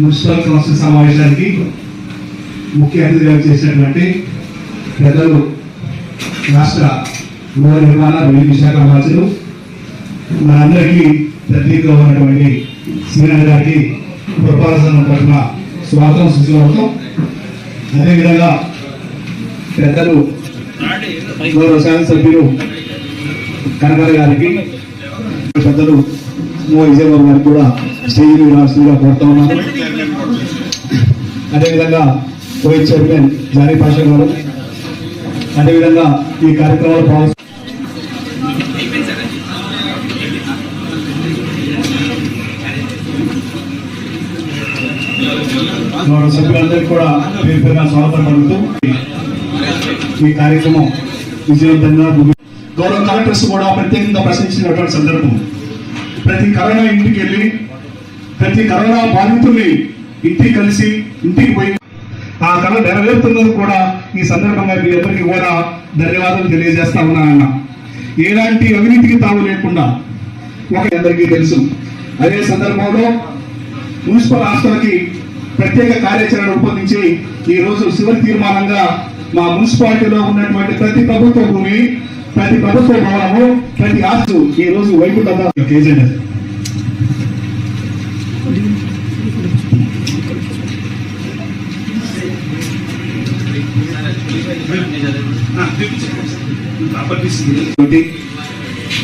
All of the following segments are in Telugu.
మున్సిపల్ కౌన్సిల్ సమావేశానికి ముఖ్య అతిథిగా చేసినటువంటి పెద్దలు రాష్ట్ర గృహ నిర్మాణ రెవెన్యూ శాఖ మంత్రులు మనందరికీ ప్రత్యేకంగా ఉన్నటువంటి శ్రీనాథ్ గారికి పురపాలన పట్ల స్వాగతం సుస్వాగతం. అదేవిధంగా పెద్దలు గౌరవ శాసన సభ్యులు కనకర గారికి పెద్దలు మో గారికి కూడా శ్రీ రాష్ట్రంగా కోరుతా ఉన్నాను. అదేవిధంగా వైస్ చైర్మన్ జానీ పాషా గారు అదేవిధంగా ఈ కార్యక్రమాలు పాల్గొ గౌరవ సభ్యులందరికీ కూడా పేరు పేరుగా స్వాగతం పలుకుతూ ఈ కార్యక్రమం విజయవంతంగా ముగి- గౌరవ కలెక్టర్స్ కూడా ప్రత్యేకంగా ప్రశ్నించినటువంటి సందర్భం. ప్రతి కరోనా ఇంటికి వెళ్ళి ప్రతి కరోనా బాధితుల్ని ఇంటికి కలిసి ఇంటికి పోయి ఆ కళ నెరవేరుతున్నది కూడా ఈ సందర్భంగా మీ అందరికీ కూడా ధన్యవాదాలు తెలియజేస్తా ఉన్నానన్న. ఎలాంటి అవినీతికి తావు లేకుండా ఒక అందరికీ తెలుసు. అదే సందర్భంలో మున్సిపల్ హాస్టల్కి ప్రత్యేక కార్యాచరణ రూపొందించి ఈ రోజు చివరి తీర్మానంగా మా మున్సిపాలిటీలో ఉన్నటువంటి ప్రతి ప్రభుత్వ భూమి ప్రతి ప్రభుత్వ భవనము ప్రతి ఆస్తు ఈ రోజు వైకుంఠంగా కేజీఎన్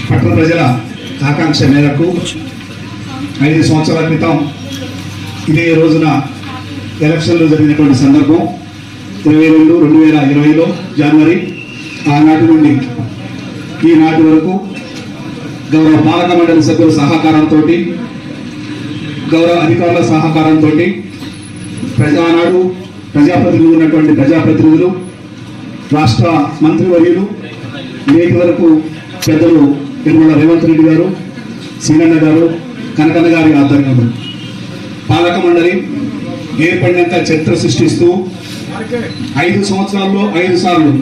పట్టణ ప్రజల ఆకాంక్ష మేరకు ఐదు సంవత్సరాల క్రితం ఇదే రోజున ఎలక్షన్లు జరిగినటువంటి సందర్భం ఇరవై రెండు రెండు వేల ఇరవైలో జనవరి ఆనాటి నుండి ఈనాటి వరకు గౌరవ పాలక మండలి సభ్యుల సహకారంతో గౌరవ అధికారుల సహకారంతో ప్రజానాడు ప్రజాప్రతినిధులు ఉన్నటువంటి ప్రజాప్రతినిధులు రాష్ట్ర మంత్రివర్యులు నేటి వరకు పెద్దలు తిరుమల రేవంత్ రెడ్డి గారు సీనన్న గారు కనకన్న గారి ఆధ్వర్యంలో. పాలక మండలి ఏర్పడినాక చరిత్ర సృష్టిస్తూ ఐదు సంవత్సరాల్లో ఐదు సార్లు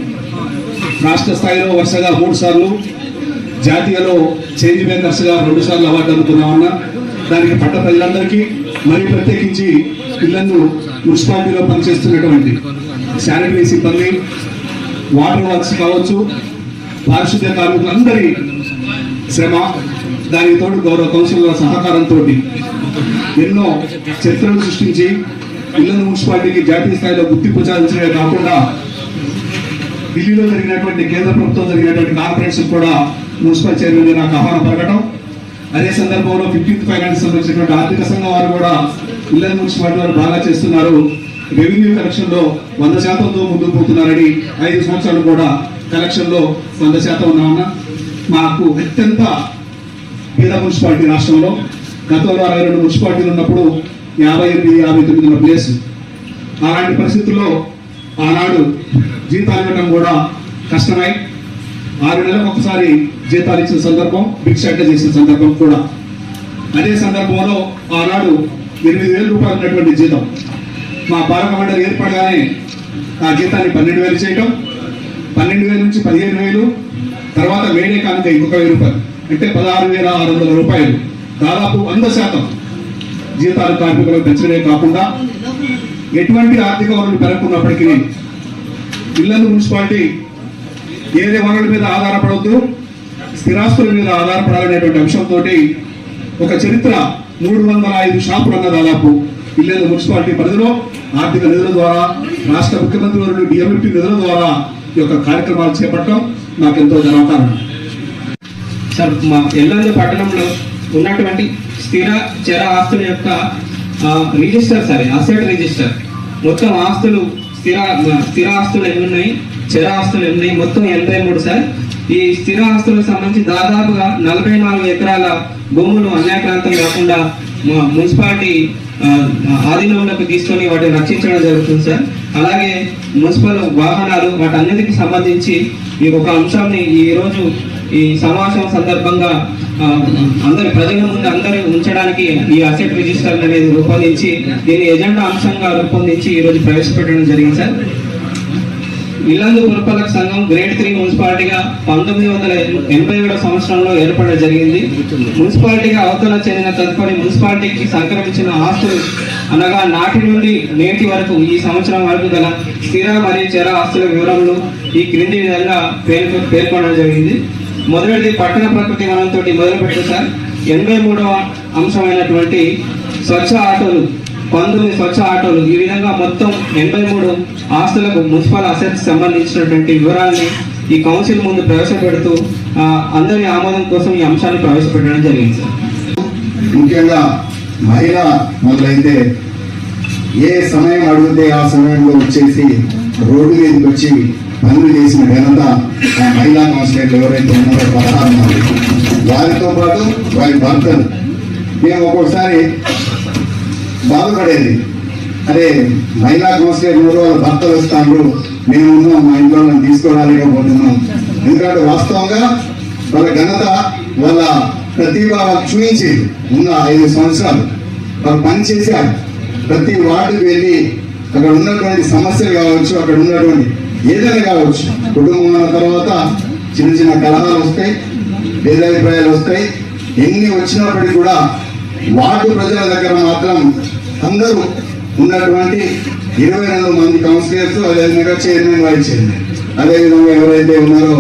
రాష్ట్ర స్థాయిలో వరుసగా మూడు సార్లు జాతీయలో చేంజ్ మేకర్స్గా రెండు సార్లు అవార్డు అందుకున్నామన్నా దానికి పట్ట ప్రజలందరికీ మరి ప్రత్యేకించి పిల్లలు మున్సిపాలిటీలో పనిచేస్తున్నటువంటి శానిటరీ సిబ్బంది వాటర్ వర్క్స్ కావచ్చు పారిశుద్ధ్య కార్మికులందరి శ్రమ దానికి తోడు గౌరవ కౌన్సిల్ సహకారంతో ఎన్నో చరిత్రలు సృష్టించి ఇల్లు మున్సిపాలిటీకి జాతీయ స్థాయిలో గుర్తింపు సాధించడమే కాకుండా ఢిల్లీలో జరిగినటువంటి కేంద్ర ప్రభుత్వం జరిగినటువంటి కాన్ఫరెన్స్ కూడా మున్సిపల్ చైర్మన్ నాకు ఆహ్వానం పలకడం అదే సందర్భంలో ఫిఫ్టీన్త్ ఫైనాన్స్ సంబంధించినటువంటి ఆర్థిక సంఘం వారు కూడా ఇళ్ళ మున్సిపాలిటీ వారు బాగా చేస్తున్నారు. రెవెన్యూ కలెక్షన్లో వంద శాతంతో ముందుకు పోతున్నారని ఐదు సంవత్సరాలు కూడా కలెక్షన్లో వంద శాతం ఉన్నామన్న మాకు అత్యంత పేద మున్సిపాలిటీ రాష్ట్రంలో. గతంలో అరవై రెండు మున్సిపాలిటీలు ఉన్నప్పుడు యాభై ఎనిమిది యాభై తొమ్మిది ఉన్న ప్లేస్ అలాంటి పరిస్థితుల్లో ఆనాడు జీతాలు ఇవ్వడం కూడా కష్టమై ఆరు నెలలకు ఒకసారి జీతాలు ఇచ్చిన సందర్భం భిక్ష అడ్డ చేసిన సందర్భం కూడా. అదే సందర్భంలో ఆనాడు ఎనిమిది వేల రూపాయలు ఉన్నటువంటి జీతం. మా పాలక మండలి ఏర్పడగానే ఆ జీతాన్ని పన్నెండు వేలు చేయటం పన్నెండు వేల నుంచి పదిహేను వేలు తర్వాత వేడే కానుక ఇంకొక వెయ్యి రూపాయలు. అంటే పదహారు వేల ఆరు వందల రూపాయలు. దాదాపు వంద శాతం జీతాలు కార్మికులకు పెంచడమే కాకుండా ఎటువంటి ఆర్థిక వనరులు పెరగకున్నప్పటికీ ఇల్లందు మున్సిపాలిటీ ఏదే వనరుల మీద ఆధారపడవద్దు స్థిరాస్తుల మీద ఆధారపడాలనేటువంటి అంశంతో ఒక చరిత్ర మూడు వందల ఐదు షాపులు ఉన్న దాదాపు ఇల్లందు మున్సిపాలిటీ పరిధిలో ఆర్థిక నిధుల ద్వారా రాష్ట్ర ముఖ్యమంత్రి వారు డిఎంఎఫ్టీ నిధుల ద్వారా ఈ యొక్క కార్యక్రమాలు చేపట్టడం నాకెంతో గర్వకారణం సార్ మా ఎల్లందు పట్టణంలో ఉన్నటువంటి స్థిర చర ఆస్తుల యొక్క రిజిస్టర్ సార్ అసెట్ రిజిస్టర్. మొత్తం ఆస్తులు స్థిర స్థిర ఆస్తులు ఎన్ని ఉన్నాయి చర ఆస్తులు ఎన్ని ఉన్నాయి మొత్తం ఎనభై మూడు సార్. ఈ స్థిర ఆస్తులకు సంబంధించి దాదాపుగా నలభై నాలుగు ఎకరాల భూములు అన్యాక్రాంతం కాకుండా మున్సిపాలిటీ ఆధీనంలోకి తీసుకొని వాటిని రక్షించడం జరుగుతుంది సార్. అలాగే మున్సిపల్ వాహనాలు వాటన్నిటికి సంబంధించి ఈ ఒక అంశాన్ని ఈరోజు ఈ సమావేశం సందర్భంగా అందరి ప్రజల ముందు అందరూ ఉంచడానికి ఈ అసెట్ రిజిస్టర్ అనేది రూపొందించి దీని ఎజెండా అంశంగా రూపొందించి ఈరోజు ప్రవేశపెట్టడం జరిగింది సార్. ఇల్లందు పురపాలక సంఘం గ్రేడ్ త్రీ మున్సిపాలిటీగా పంతొమ్మిది వందల ఎనభై ఏడవ సంవత్సరంలో ఏర్పడడం జరిగింది. మున్సిపాలిటీగా అవతల చెందిన తదుపరి మున్సిపాలిటీకి సంక్రమించిన ఆస్తులు అనగా నాటి నుండి నేటి వరకు ఈ సంవత్సరం వరకు గల స్థిర మరియు చర ఆస్తుల వివరములు ఈ క్రింది విధంగా పేర్కొ పేర్కొనడం జరిగింది. మొదటిది పట్టణ ప్రకృతి వనంతో మొదలు సార్. ఎనభై మూడవ అంశమైనటువంటి స్వచ్ఛ ఆటోలు పంతొమ్మిది స్వచ్ఛ ఆటోలు. ఈ విధంగా మొత్తం ఎనభై మూడు ఆస్తులకు మున్సిపల్ అసెట్స్ సంబంధించినటువంటి వివరాల్ని ఈ కౌన్సిల్ ముందు ప్రవేశపెడుతూ అందరి ఆమోదం కోసం ఈ అంశాన్ని ప్రవేశపెట్టడం జరిగింది సార్. ముఖ్యంగా మహిళ మొదలైతే ఏ సమయం అడిగితే ఆ సమయంలో వచ్చేసి రోడ్డు మీదకి వచ్చి పనులు చేసిన ఘనత ఆ మహిళా కౌన్సిలర్లు ఎవరైతే ఉన్నారో పదహారు మంది. వారితో పాటు వారి భర్తలు. మేము ఒక్కొక్కసారి బాధపడేది. అరే మహిళా కౌన్సిలర్ ఎవరు? వాళ్ళ భర్తలు వస్తారు మేము ఉన్నాం మా ఇంట్లో వాళ్ళని తీసుకోవడాలేకపోతున్నాం ఎందుకంటే వాస్తవంగా వాళ్ళ ఘనత వాళ్ళ ప్రతిభ వాళ్ళు చూపించేది. ఉన్న ఐదు సంవత్సరాలు. వాళ్ళు పనిచేశారు. ప్రతి వార్డుకు వెళ్ళి అక్కడ ఉన్నటువంటి సమస్యలు కావచ్చు అక్కడ ఉన్నటువంటి ఏదైనా కావచ్చు కుటుంబం అన్న తర్వాత చిన్న చిన్న కలహాలు వస్తాయి భేదాభిప్రాయాలు వస్తాయి. ఎన్ని వచ్చినప్పటికీ కూడా వార్డు ప్రజల దగ్గర మాత్రం అందరూ ఉన్నటువంటి ఇరవై రెండు మంది కౌన్సిలర్స్ అదేవిధంగా చైర్మన్ వైస్ చైర్మన్ అదేవిధంగా ఎవరైతే ఉన్నారో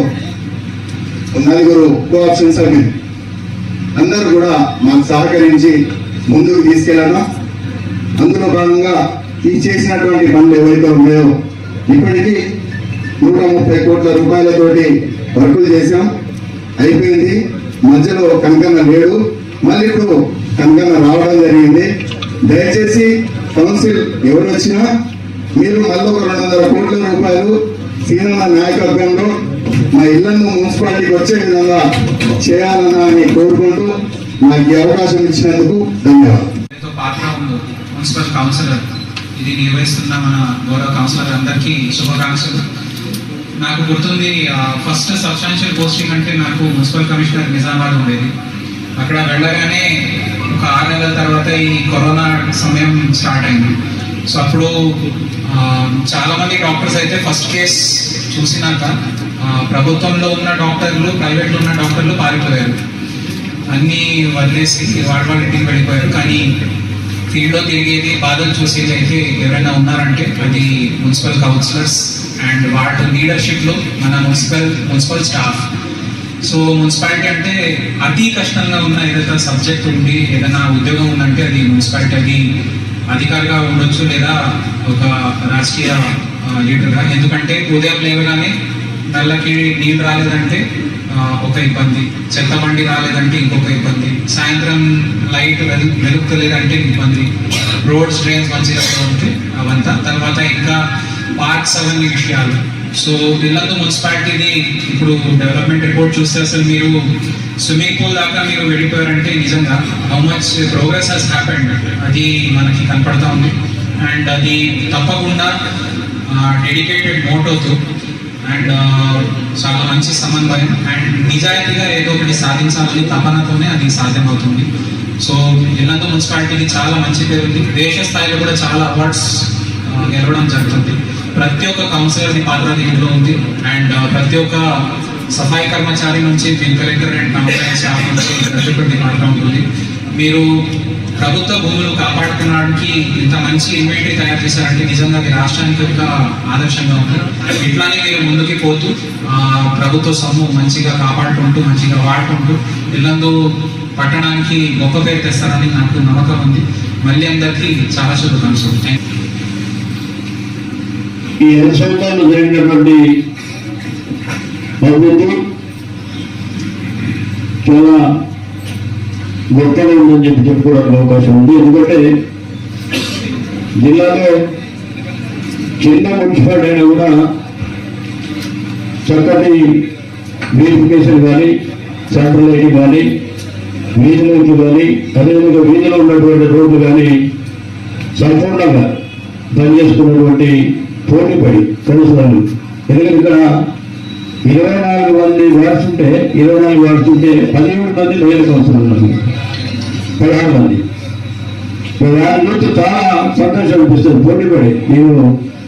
నలుగురు కోఆప్షన్ సభ్యులు అందరూ కూడా మాకు సహకరించి ముందుకు తీసుకెళ్ళడం అందులో భాగంగా ఈ చేసినటువంటి పనులు ఏవైతే ఉన్నాయో ఇప్పటికీ నూట ముప్పై కోట్ల రూపాయలతోటి వర్కులు చేశాం. అయిపోయింది. మధ్యలో కనకన్న లేడు. మళ్ళీ ఇప్పుడు కనకన్న రావడం జరిగింది. దయచేసి కౌన్సిల్ ఎవరు వచ్చినా మీరు మళ్ళీ ఒక రెండు వందల కోట్ల రూపాయలు సీనన్న నాయకత్వంలో మా ఇళ్ళను మున్సిపాలిటీకి వచ్చే విధంగా చేయాలని అని కోరుకుంటూ నాకు ఈ అవకాశం ఇచ్చినందుకు ధన్యవాదాలు. మున్సిపల్ కౌన్సిలర్ ఇది నిర్వహిస్తున్న మన గౌరవ కౌన్సిలర్ అందరికీ శుభాకాంక్షలు. నాకు గుర్తుంది ఫస్ట్ సబ్స్టాన్షియల్ పోస్టింగ్ అంటే నాకు మున్సిపల్ కమిషనర్ నిజామాబాద్ ఉండేది. అక్కడ వెళ్ళగానే ఒక ఆరు నెలల తర్వాత ఈ కరోనా సమయం స్టార్ట్ అయింది. సో అప్పుడు చాలామంది డాక్టర్స్ అయితే ఫస్ట్ కేస్ చూసినాక ప్రభుత్వంలో ఉన్న డాక్టర్లు ప్రైవేట్లో ఉన్న డాక్టర్లు పారిపోయారు. అన్నీ వదిలేసి వాడి వాళ్ళ ఇంటికి వెళ్ళిపోయారు. కానీ ఫీల్డ్లో తిరిగేది బాధలు చూసేది అయితే ఎవరైనా ఉన్నారంటే అది మున్సిపల్ కౌన్సిలర్స్ అండ్ వాటి లీడర్షిప్లో మన municipal municipal staff. So municipality అంటే అతి కష్టంగా ఉన్న ఏదైనా సబ్జెక్ట్ ఉండి ఏదైనా ఉద్యోగం ఉందంటే అది మున్సిపాలిటీ అది అధికారిగా ఉండొచ్చు లేదా ఒక రాజకీయ లీడర్గా. ఎందుకంటే ఉదయం లేవగానే నల్లకి నీళ్ళు రాలేదంటే ఒక ఇబ్బంది. చెత్త బండి రాలేదంటే ఇంకొక ఇబ్బంది. సాయంత్రం లైట్ వెలు వెలుగుతలేదంటే ఇబ్బంది. రోడ్స్ డ్రైన్స్ మంచిగా ఉంటే అవంతా. తర్వాత ఇంకా పార్క్స్ అవన్నీ విషయాలు. సో ఇల్లందు మున్సిపాలిటీని ఇప్పుడు డెవలప్మెంట్ రిపోర్ట్ చూస్తే అసలు మీరు స్విమ్మింగ్ పూల్ దాకా మీరు వెళ్ళిపోయారంటే నిజంగా how much progress has happened అది మనకి కనపడతా ఉంది. అండ్ అది తప్పకుండా డెడికేటెడ్ మోటోతో అండ్ uh, చాలా మంచి సమన్వయం. అండ్ నిజాయితీగా ఏదో ఒకటి సాధించాలని తపనతోనే అది సాధ్యమవుతుంది. సో ఇల్లందు మున్సిపాలిటీకి చాలా మంచి పేరు ఉంది దేశ స్థాయిలో కూడా చాలా అవార్డ్స్ గెలవడం జరుగుతుంది. ప్రతి ఒక్క కౌన్సిలర్ని పాత్ర దీంట్లో ఉంది. అండ్ ప్రతి ఒక్క సఫాయి కర్మచారి నుంచి bill collector and complaint staff నుంచి ప్రతి ఒక్కటి పాత్ర ఉంటుంది. మీరు ప్రభుత్వ భూములు కాపాడుకోవడానికి ఇంత మంచి ఇన్వెంటరీ తయారు చేశారంటే నిజంగా అది రాష్ట్రానికి ఒక ఆదర్శంగా ఉంది ఇట్లానే మీరు ముందుకి పోతూ ప్రభుత్వ సొమ్ము మంచిగా కాపాడుకుంటూ మంచిగా వాడుకుంటూ ఇల్లందు పట్టణానికి గొప్ప పేరు తెస్తారని నాకు నమ్మకం ఉంది. మళ్ళీ అందరికీ చాలా శుభాకాంక్షలు. థ్యాంక్ యూ ఈ అనుసంధానం జరిగినటువంటి అభివృద్ధి చాలా గొప్పగా ఉందని చెప్పి చెప్పుకోవడానికి అవకాశం ఉంది. ఎందుకంటే జిల్లాలో చిన్న మున్సిపాలిటీ అయినా కూడా చక్కటి వెరిఫికేషన్ కానీ సెంట్రల్ లైటింగ్ కానీ వీధిలోకి కానీ అదేవిధంగా వీధిలో ఉన్నటువంటి రోడ్లు కానీ సంపూర్ణంగా పనిచేసుకున్నటువంటి పోటీపడి కౌన్సిలర్లు ఎందుకంటే ఇక్కడ ఇరవై నాలుగు మంది వార్డ్స్ ఉంటే ఇరవై నాలుగు వార్డ్స్ ఉంటే పదిహేడు మంది మహిళా కౌన్సిలర్లు ఉన్నారు పదహారు మంది. దాని గురించి చాలా సంతోషం అనిపిస్తుంది. పోటీపడి నేను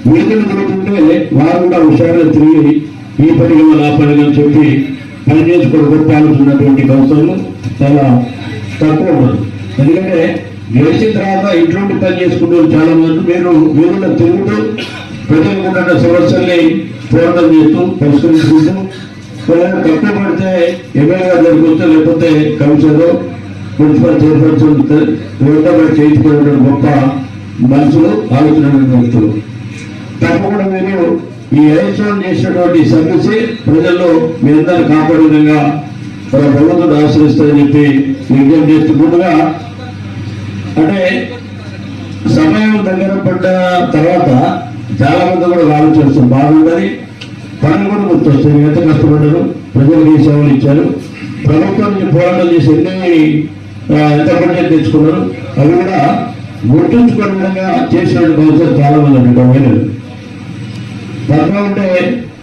వీధులు తిరుగుతుంటే వారు కూడా హుషారుగా తిరిగి ఈ పనిగా నా ఆ పనికి చెప్పి పని చేసుకోవడం గొప్ప ఉన్నటువంటి కౌన్సిలర్లు చాలా తక్కువ ఉన్నారు ఎందుకంటే గెలిచిన తర్వాత ఇటువంటి పని చేసుకుంటూ చాలా మంది మీరు వీధుల్లో తిరుగుతూ ప్రజలకు ఉన్న సమస్యల్ని పోరాటం చేస్తూ పరిష్కరించుకుంటాం ఏదైనా తక్కువ పడితే ఎమ్మెల్యేగా జరుగుతూ లేకపోతే కమిషనర్ మున్సిపల్ చైర్పర్సన్ వెంటబడి చేయించుకునే గొప్ప మనుషులు ఆలోచన వ్యక్తులు తప్పకుండా మీరు ఈ ఎలక్షన్ చేసినటువంటి సర్వీస్ ప్రజల్లో మీ అందరూ కాపాడే విధంగా మన ప్రభుత్వం ఆశ్రయిస్తారని చెప్పి విజ్ఞప్తి చేస్తూ ముందుగా అంటే సమయం దగ్గర పడ్డ తర్వాత చాలా మంది కూడా ఆలోచించడం బాగుందని పనులు కూడా గుర్తొస్తుంది ఎంత కష్టపడ్డారు ప్రజలకు ఈ సేవలు ఇచ్చారు. ప్రభుత్వం నుంచి పోరాటం చేసి ఎన్ని ఎంత బడ్జెట్ తెచ్చుకున్నారు అవి కూడా గుర్తుంచుకునే విధంగా చేసినటువంటి అవసరం చాలా మంది అండి మహిళలు పద్మ ఉంటే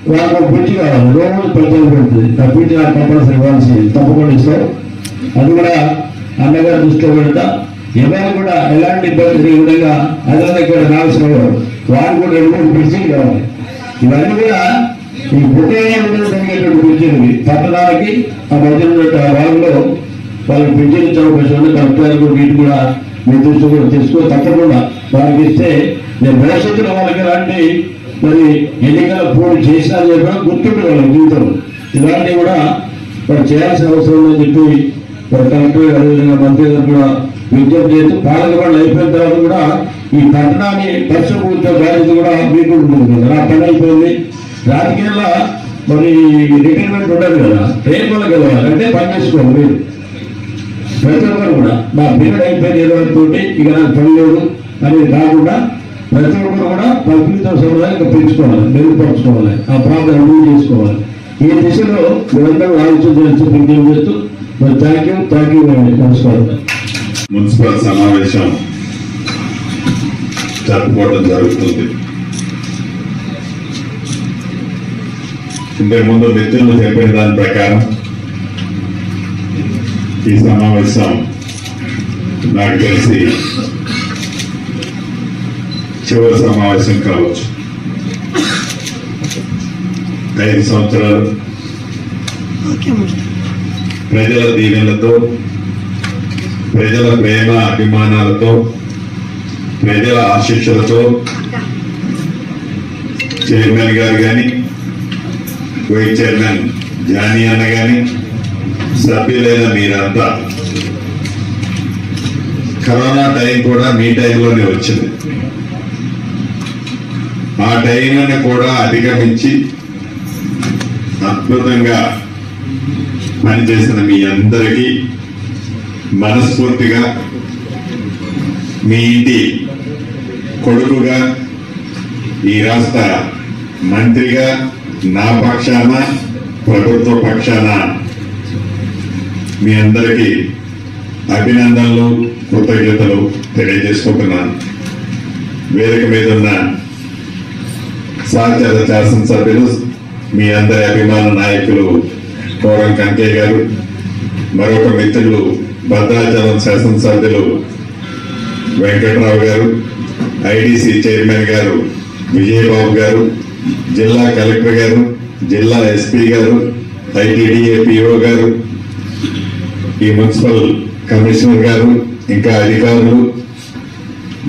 వాళ్ళకు ఒక పిచ్చి కావాలి. రోజు ప్రజలు పెడుతుంది ఆ పిచ్చి నాకు కంపల్సరీ ఇవ్వాల్సి తప్పకుండా ఇస్తాం. అది కూడా అన్నగారు దృష్టిలో పెడతా. ఎవరు కూడా ఎలాంటి ఇబ్బంది జరిగే విధంగా అదే దగ్గర కావాల్సిన వారు కూడా రెండు మూడు బ్రిడ్జిలు కావాలి ఇవన్నీ కూడా ఈ పుట్టిన జరిగేటువంటి బ్రిడ్జిలు పట్టణాలకి ఆ మధ్య వాళ్ళలో వాళ్ళకి బ్రిడ్జిలు ఇచ్చే అవకాశం ఉంది. కలెక్టర్ కూడా వీటి కూడా నిర్దిష్ట కూడా తెలుసుకో తప్పకుండా వారికి ఇస్తే నేను భవిష్యత్తులో వాళ్ళకి ఇలాంటి మరి ఎన్నికల పోటీ చేసినా చెప్పినా గుర్తుండే వాళ్ళ జీవితం ఇలాంటివి కూడా వారు చేయాల్సిన అవసరం ఉందని చెప్పి మరి కలెక్టర్ అదేవిధంగా మంత్రి గారు కూడా విజ్ఞప్తి చేస్తూ పాలక వాళ్ళు అయిపోయిన తర్వాత కూడా ఈ పట్టణాన్ని పరిశుభ్రత బ్యాలెన్స్ కూడా మీకు ఉంటుంది. కదా నా పని అయిపోయింది. రాజకీయాల్లో మరి రిటైర్మెంట్ ఉండదు కదా. ట్రైన్ వల్ల వెళ్ళాలి అంటే పని చేసుకోవాలి మీరు. ప్రతి ఒక్కరు కూడా. నా పీరియడ్ అయిపోయిన ఇరవై తోటి ఇక నాకు పని లేదు అనేది కాకుండా ప్రతి ఒక్కరు కూడా ప్రకృతితో సముదాయం పెంచుకోవాలి మెరుగుపరచుకోవాలి ఆ ప్రాంతం అభివృద్ధి చేసుకోవాలి. ఈ దిశలో మీరందరూ ఆలోచన చేస్తూ విజ్ఞప్తి చేస్తూ మరి థ్యాంక్ యూ థ్యాంక్ యూ నమస్కారం. మున్సిపల్ సమావేశం జరుపుకోవడం జరుగుతుంది. ఇంతకు ముందు మిత్రులు చెప్పిన దాని ప్రకారం ఈ సమావేశం నాకు తెలిసి చివరి సమావేశం కావచ్చు. ఐదు సంవత్సరాలు ప్రజల దీవెనలతో ప్రజల ప్రేమ అభిమానాలతో ప్రజల ఆశీస్సులతో చైర్మన్ గారు కానీ వైస్ చైర్మన్ జానీ అన్న కానీ సభ్యులైన మీరంతా కరోనా టైం కూడా మీ టైంలోనే వచ్చింది. ఆ టైంని కూడా అధిగమించి అద్భుతంగా పనిచేసిన మీ అందరికీ మనస్ఫూర్తిగా మీ ఇంటి కొడుకుగా ఈ రాష్ట్ర మంత్రిగా నా పక్షాన ప్రభుత్వ పక్షాన మీ అందరికీ అభినందనలు కృతజ్ఞతలు తెలియజేసుకుంటున్నాను. వేదిక మీద ఉన్న సహచర శాసనసభ్యులు మీ అందరి అభిమాన నాయకులు కోరం కంకే గారు మరొక మిత్రులు భద్రాచలం శాసనసభ్యులు వెంకట్రావు గారు ఐడిసి చైర్మన్ గారు విజయబాబు గారు జిల్లా కలెక్టర్ గారు జిల్లా ఎస్పీ గారు ఐటీడీఏ పిఓ గారు ఈ మున్సిపల్ కమిషనర్ గారు ఇంకా అధికారులు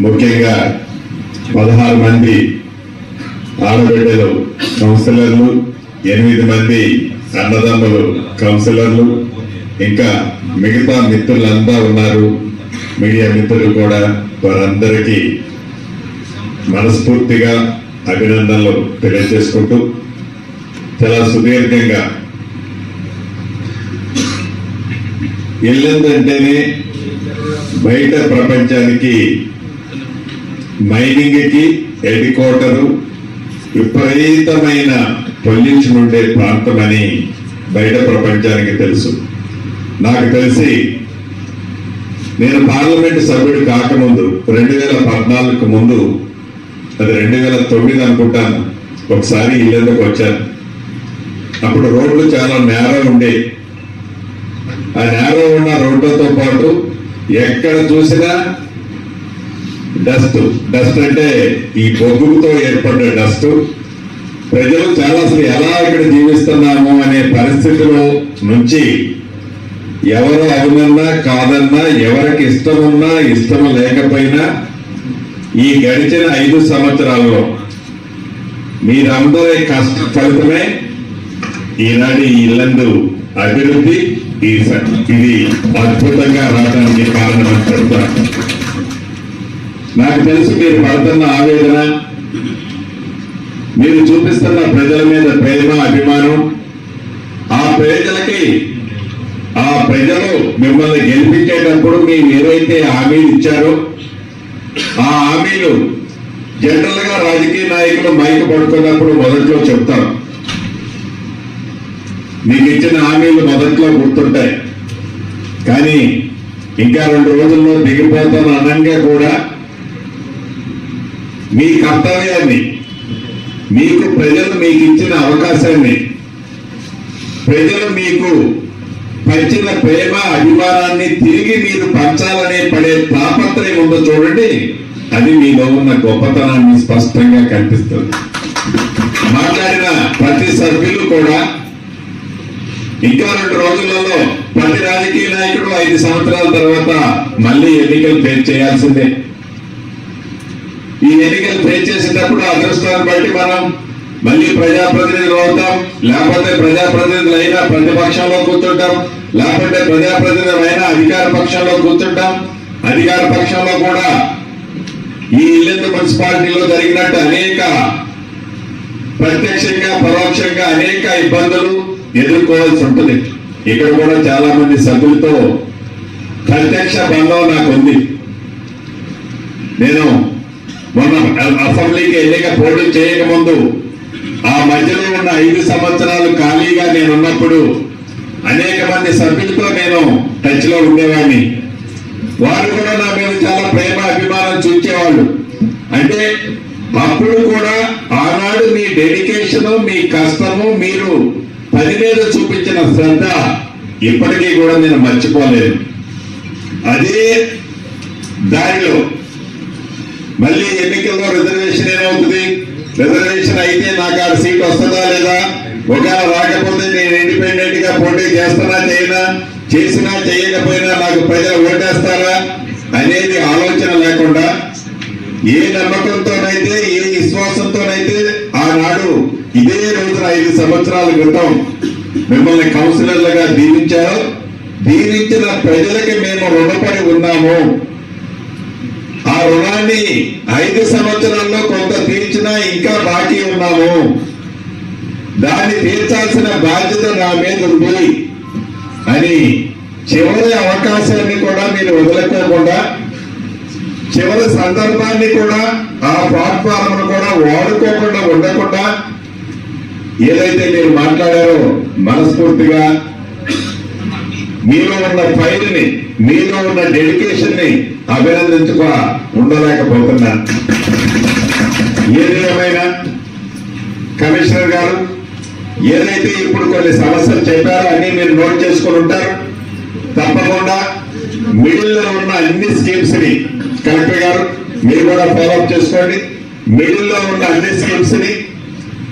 ముఖ్యంగా పదహారు మంది ఆడబిడ్డలు కౌన్సిలర్లు ఎనిమిది మంది అన్నదమ్ములు కౌన్సిలర్లు ఇంకా మిగతా మిత్రులంతా ఉన్నారు. మీడియా మిత్రులు కూడా వారందరికీ మనస్ఫూర్తిగా అభినందనలు తెలియజేసుకుంటూ చాలా సుదీర్ఘంగా. ఇల్లందంటేనే బయట ప్రపంచానికి మైనింగ్కి హెడ్ విపరీతమైన పొల్యూషన్ ఉండే ప్రాంతం అని బయట ప్రపంచానికి తెలుసు. నాకు తెలిసి నేను పార్లమెంట్ సభ్యుడు కాకముందు రెండు వేల పద్నాలుగు ముందు అది రెండు వేల తొమ్మిది అనుకుంటాను. ఒకసారి ఇల్లందుకు వచ్చాను. అప్పుడు రోడ్లు చాలా నేర ఉండేవి ఆ నేరో ఉన్న రోడ్లతో పాటు ఎక్కడ చూసినా డస్ట్. డస్ట్ అంటే ఈ బొగ్గుతో ఏర్పడ్డ డస్ట్. ప్రజలు చాలా అసలు ఎలా ఇక్కడ జీవిస్తున్నాము అనే పరిస్థితిలో నుంచి ఎవరు అవునన్నా కాదన్నా ఎవరికి ఇష్టమున్నా ఇష్టం లేకపోయినా ఈ గడిచిన ఐదు సంవత్సరాల్లో మీరందరి కష్ట ఫలితమే ఈనాడు ఇల్లందు అభివృద్ధి ఈ ఇది అద్భుతంగా రావడానికి కారణం అని చెప్తాను నాకు తెలిసి మీరు పడుతున్న ఆవేదన మీరు చూపిస్తున్న ప్రజల మీద ప్రేమ అభిమానం ఆ ప్రజలకి ఆ ప్రజలు మిమ్మల్ని గెలిపించేటప్పుడు మీరు ఏవైతే హామీలు ఇచ్చారో ఆ హామీలు జనరల్గా రాజకీయ నాయకులు మైక్ పడుతున్నప్పుడు మొదట్లో చెప్తారు. మీకు ఇచ్చిన హామీలు మొదట్లో గుర్తుంటాయి. కానీ ఇంకా రెండు రోజుల్లో దిగిపోతాను అనంగా కూడా మీ కర్తవ్యాన్ని మీకు ప్రజలు మీకు ఇచ్చిన అవకాశాన్ని ప్రజలు మీకు పంచిన ప్రేమ అభిమానాన్ని తిరిగి మీరు పంచాలనే పడే తాపత్రయం ఉందో చూడండి. అది మీలో ఉన్న గొప్పతనాన్ని స్పష్టంగా కనిపిస్తుంది. మాట్లాడిన ప్రతి సభ్యులు కూడా ఇంకా రెండు రోజులలో ప్రతి రాజకీయ నాయకుడు ఐదు సంవత్సరాల తర్వాత మళ్ళీ ఎన్నికలు ఫేస్ చేయాల్సిందే. ఈ ఎన్నికలు ఫేస్ చేసేటప్పుడు అదృష్టాన్ని బట్టి మనం మళ్ళీ ప్రజాప్రతినిధులు అవుతాం లేకపోతే ప్రజాప్రతినిధులు అయినా ప్రతిపక్షంలో కూర్చుంటాం. లేకపోతే ప్రజాప్రతినిధులైన అధికార పక్షంలో కూర్చుంటాం. అధికార పక్షంలో కూడా ఈ ఇల్లెందు మున్సిపాలిటీలో జరిగినట్టు అనేక ప్రత్యక్షంగా పరోక్షంగా అనేక ఇబ్బందులు ఎదుర్కోవాల్సి ఉంటుంది. ఇక్కడ కూడా చాలా మంది సభ్యులతో ప్రత్యక్ష బంధం నాకు ఉంది. నేను మొన్న అసెంబ్లీకి ఎన్నిక పోటీ చేయకముందు ఆ మధ్యలో ఉన్న ఐదు సంవత్సరాలు ఖాళీగా నేను ఉన్నప్పుడు అనేక మంది సభ్యులతో నేను టచ్లో ఉండేవాడిని. వారు కూడా నా మీద చాలా ప్రేమ అభిమానం చూచేవాళ్ళు అంటే అప్పుడు కూడా ఆనాడు మీ డెడికేషన్ మీ కష్టము మీరు పని మీద చూపించిన శ్రద్ధ ఇప్పటికీ కూడా నేను మర్చిపోలేదు అదే దారిలో మళ్ళీ ఎన్నికల్లో రిజర్వేషన్ ఏమవుతుంది? రిజర్వేషన్ అయితే నాకు ఆ సీట్ వస్తుందా లేదా? ఒకవేళ రాకపోతే నేను ఇండిపెండెంట్గా పోటీ చేస్తానా చేయనా? చేసినా చేయకపోయినా నాకు ప్రజలు ఓటేస్తారా? అనేది ఆలోచన లేకుండా ఏ నమ్మకంతోనైతే ఏ విశ్వాసంతోనైతే ఆనాడు ఇదే రోజున ఐదు సంవత్సరాల క్రితం మిమ్మల్ని కౌన్సిలర్లుగా దీవించారు. దీవించిన ప్రజలకి మేము రుణపడి ఉన్నాము. ఆ రుణాన్ని ఐదు సంవత్సరాల్లో కొంత తీర్చినా ఇంకా బాకీ ఉన్నాము. దాన్ని తీర్చాల్సిన బాధ్యత నా మీద ఉంది అని చివరి అవకాశాన్ని కూడా మీరు వదులుకోకుండా చివరి సందర్భాన్ని కూడా ఆ ప్లాట్ఫామ్ కూడా వాడుకోకుండా ఉండకుండా ఏదైతే మీరు మాట్లాడారో మనస్ఫూర్తిగా మీలో ఉన్న ఫైల్ని మీలో ఉన్న డెడికేషన్ని అభినందించుకో ఉండలేకపోతున్నా. ఏది ఏమైనా? కమిషనర్ గారు ఏదైతే ఇప్పుడు కొన్ని సమస్యలు చెప్పారో అన్ని మీరు నోట్ చేసుకుని ఉంటారు. తప్పకుండా మిడిల్లో ఉన్న అన్ని స్కీమ్స్ని కలెక్టర్ గారు మీరు కూడా ఫాలోఅప్ చేసుకోండి. మిడిల్లో ఉన్న అన్ని స్కీమ్స్ని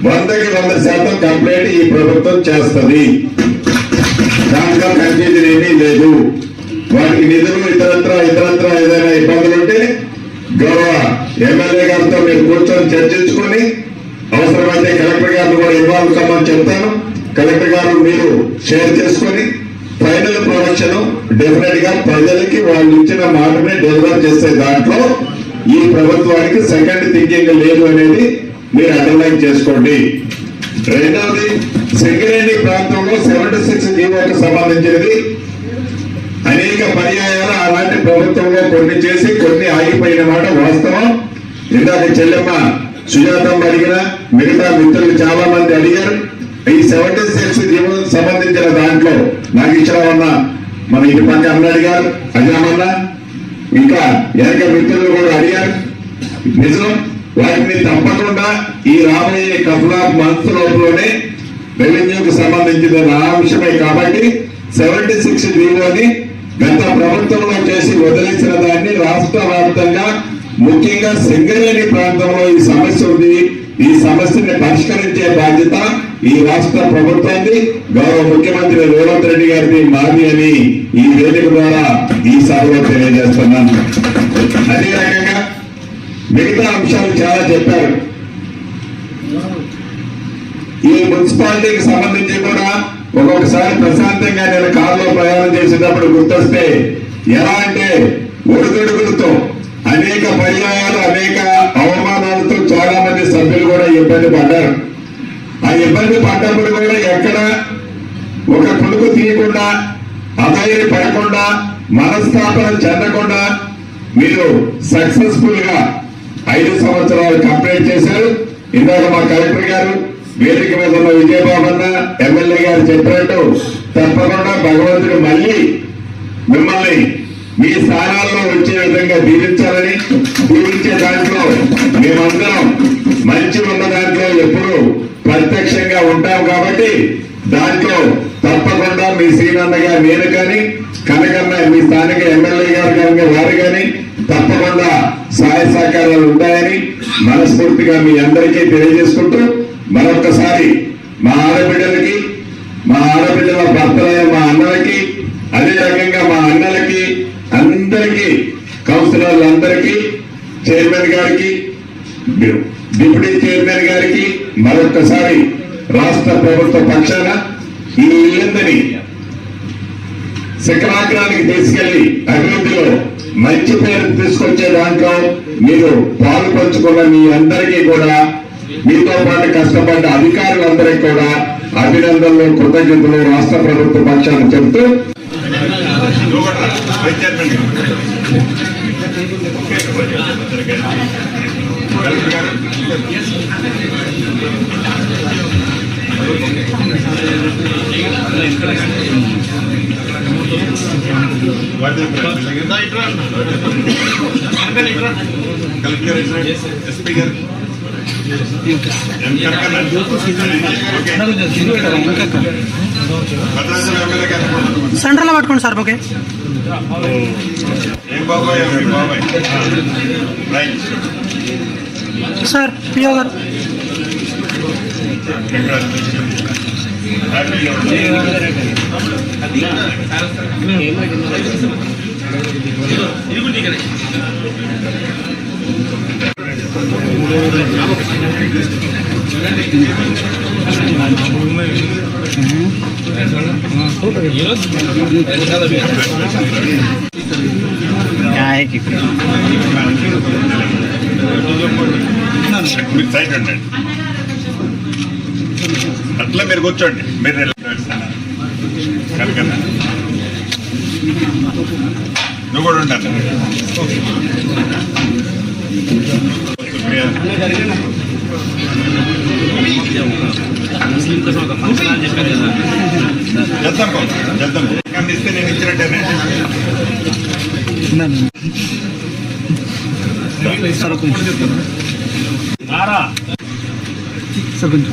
వందకి వంద శాతం కంప్లైంట్ ఈ ప్రభుత్వం చేస్తుంది. దాంట్లో కన్ఫ్యూజన్ ఏమీ లేదు. వాటికి నిధులు ఇతరత్ర ఇతరత్ర ఏదైనా ఇబ్బందులు ఉంటే గౌరవ ఎమ్మెల్యే గారితో మీరు కూర్చొని చర్చించుకొని అవసరమైతే కలెక్టర్ గారిని కూడా ఇన్వాల్వ్ కమ్మని చెప్తాను. కలెక్టర్ గారు మీరు షేర్ చేసుకొని ఫైనల్ ప్రొడక్షన్ డెఫినెట్గా ప్రజలకి వాళ్ళు ఇచ్చిన మాటనే డెలివర్ చేసే దాంట్లో ఈ ప్రభుత్వానికి సెకండ్ థింకింగ్ లేదు అనేది మీరు అండర్లైన్ చేసుకోండి. రెండవది సింగరేణి ప్రాంతంలో సెవెంటీ సిక్స్ జీవోకి సంబంధించినది. అనేక పర్యాయాలు అలాంటి ప్రభుత్వంలో కొన్ని చేసి కొన్ని ఆగిపోయిన మాట వాస్తవం. ఇందాక చెల్లెమ్మ సుజాతమ్మ అడిగిన మిగతా మిత్రులు చాలా మంది అడిగారు. ఈ సెవెంటీ సిక్స్ జీవో సంబంధించిన దాంట్లో నాగేశ్వరరావు మన ఇటు పక్క అన్న అడిగారు. అజామన్న ఇంకా ఎనక మిత్రులు కూడా అడిగారు. నిజం వాటిని తప్పకుండా ఈ రాబోయే కపుల్ ఆఫ్ మంత్స్ లోపలనే రెవెన్యూకి సంబంధించిన నా అంశమే కాబట్టి సెవెంటీ సిక్స్ జీవోని గత ప్రభుత్వంలో చేసి వదిలేసిన దాన్ని రాష్ట్ర వ్యాప్తంగా ముఖ్యంగా సింగరేణి ప్రాంతంలో ఈ సమస్య ఉంది. ఈ సమస్యని పరిష్కరించే బాధ్యత ఈ రాష్ట్ర ప్రభుత్వాన్ని గౌరవ ముఖ్యమంత్రి రేవంత్ రెడ్డి గారిది మాది అని ఈ వేదిక ద్వారా ఈ సభలో తెలియజేస్తున్నాను. అదే రకంగా మిగతా అంశాలు చాలా చెప్పారు. ఈ మున్సిపాలిటీకి సంబంధించి కూడా ఒక్కొక్కసారి ప్రశాంతంగా నేను కారులో ప్రయాణం చేసేటప్పుడు గుర్తొస్తే ఎలా అంటే ఒడుగొడుగులతో అనేక పర్యాయాలు అనేక అవమానాలతో చాలా మంది సభ్యులు కూడా ఇబ్బంది పడ్డారు. ఆ ఇబ్బంది పడ్డప్పుడు కూడా ఎక్కడ ఒక కొడుకు తీయకుండా అధైర్య పడకుండా మనస్థాపన చెందకుండా మీరు సక్సెస్ఫుల్గా ఐదు సంవత్సరాలు కంప్లీట్ చేశారు. ఇందాక మా కలెక్టర్ గారు వేదిక మీద ఉన్న విజయబాబు అన్న ఎమ్మెల్యే గారు చెప్పినట్టు తప్పకుండా భగవంతుడు మళ్ళీ మిమ్మల్ని మీ స్థానాల్లో వచ్చే విధంగా దీవించాలని దీవించే దాంట్లో మేమందరం మంచి ఉన్న దాంట్లో ఎప్పుడు ప్రత్యక్షంగా ఉంటాం కాబట్టి దాంట్లో తప్పకుండా మీ శ్రీనన్నగా నేను కానీ కనకన్న మీ స్థానిక ఎమ్మెల్యే గారు కానీ వారు కానీ తప్పకుండా సహాయ సహకారాలు ఉంటాయని మనస్ఫూర్తిగా మీ అందరికీ తెలియజేసుకుంటూ మరొకసారి మా ఆడబిడ్డలకి మా ఆడబిడ్డల భర్తలైన మా అన్నలకి అదే రకంగా వాళ్ళందరికీ చైర్మన్ గారికి డిప్యూటీ చైర్మన్ గారికి మరొకసారి రాష్ట్ర ప్రభుత్వ పక్షాన ఈ ఇల్లందని శిఖరాగ్రానికి తీసుకెళ్ళి అభివృద్ధిలో మంచి పేరు తీసుకొచ్చే దాంట్లో మీరు పాలు పంచుకున్న మీ అందరికీ కూడా మీతో పాటు కష్టపడ్డ అధికారులందరికీ కూడా అభినందనలు కృతజ్ఞతలు రాష్ట్ర ప్రభుత్వ పక్షాన్ని చెబుతూ వైస్ చైర్మన్ కలెక్టర్ ఎస్పీ గారు. ఇంకా సెంటర్లో పట్టుకోండి సార్ ఓకే. సార్ పియో గారు. ఏమైనా మీరు సైడ్ ఉండండి అట్లా మీరు కూర్చోండి. మీరు నిలబడి కనుకన్నా నువ్వు కూడా ఉండాలి చేద్దాం బాబు, చేద్దాం కానీ ఇస్తే నేను ఇచ్చినట్టేనే సార్ కొంచెం